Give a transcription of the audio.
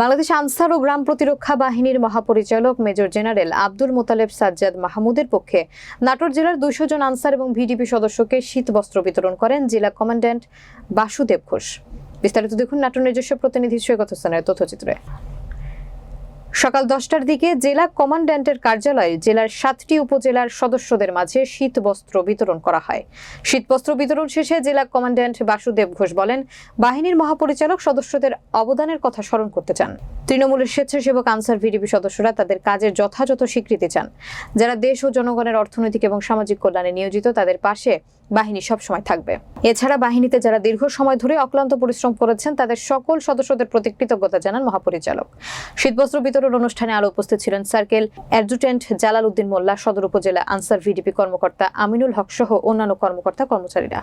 বাংলাদেশ আনসার ও গ্রাম প্রতিরক্ষা বাহিনীর মহাপরিচালক মেজর জেনারেল আব্দুল মোতালেব সাজ্জাদ মাহমুদের পক্ষে নাটোর জেলার দুশো জন আনসার এবং ভিডিপি সদস্যকে শীত বস্ত্র বিতরণ করেন জেলা কমান্ড্যান্ট বাসুদেব ঘোষ। বিস্তারিত দেখুন নাটোর নিজস্ব প্রতিনিধি সৈকত হোসেনের তথ্যচিত্রে। সকাল দশটার দিকে জেলা কমান্ড্যান্টের কার্যালয়ে জেলার সাতটি উপজেলার সদস্যদের মাঝে শীতবস্ত্র বিতরণ করা হয়। শীতবস্ত্র বিতরণ শেষে জেলা কমান্ড্যান্ট বাসুদেব ঘোষ বলেন, বাহিনীর মহাপরিচালক সদস্যদের অবদানের কথা স্মরণ করতে চান। তৃণমূলের স্বেচ্ছাসেবক আনসার ভিডিপি সদস্যরা তাদের কাজের যথাযথ স্বীকৃতি চান। যারা দেশ ও জনগণের অর্থনৈতিক এবং সামাজিক কল্যাণে নিয়োজিত, তাদের পাশে বাহিনী সবসময় থাকবে। এছাড়া বাহিনীতে যারা দীর্ঘ সময় ধরে অক্লান্ত পরিশ্রম করেছেন, তাদের সকল সদস্যদের প্রতি কৃতজ্ঞতা জানান মহাপরিচালক। শীতবস্ত্র বিতরণ অনুষ্ঠানে আরও উপস্থিত ছিলেন সার্কেল অ্যাডজুটেন্ট জালাল উদ্দিন মোল্লা, সদর উপজেলা আনসার ভিডিপি কর্মকর্তা আমিনুল হক সহ অন্যান্য কর্মকর্তা কর্মচারীরা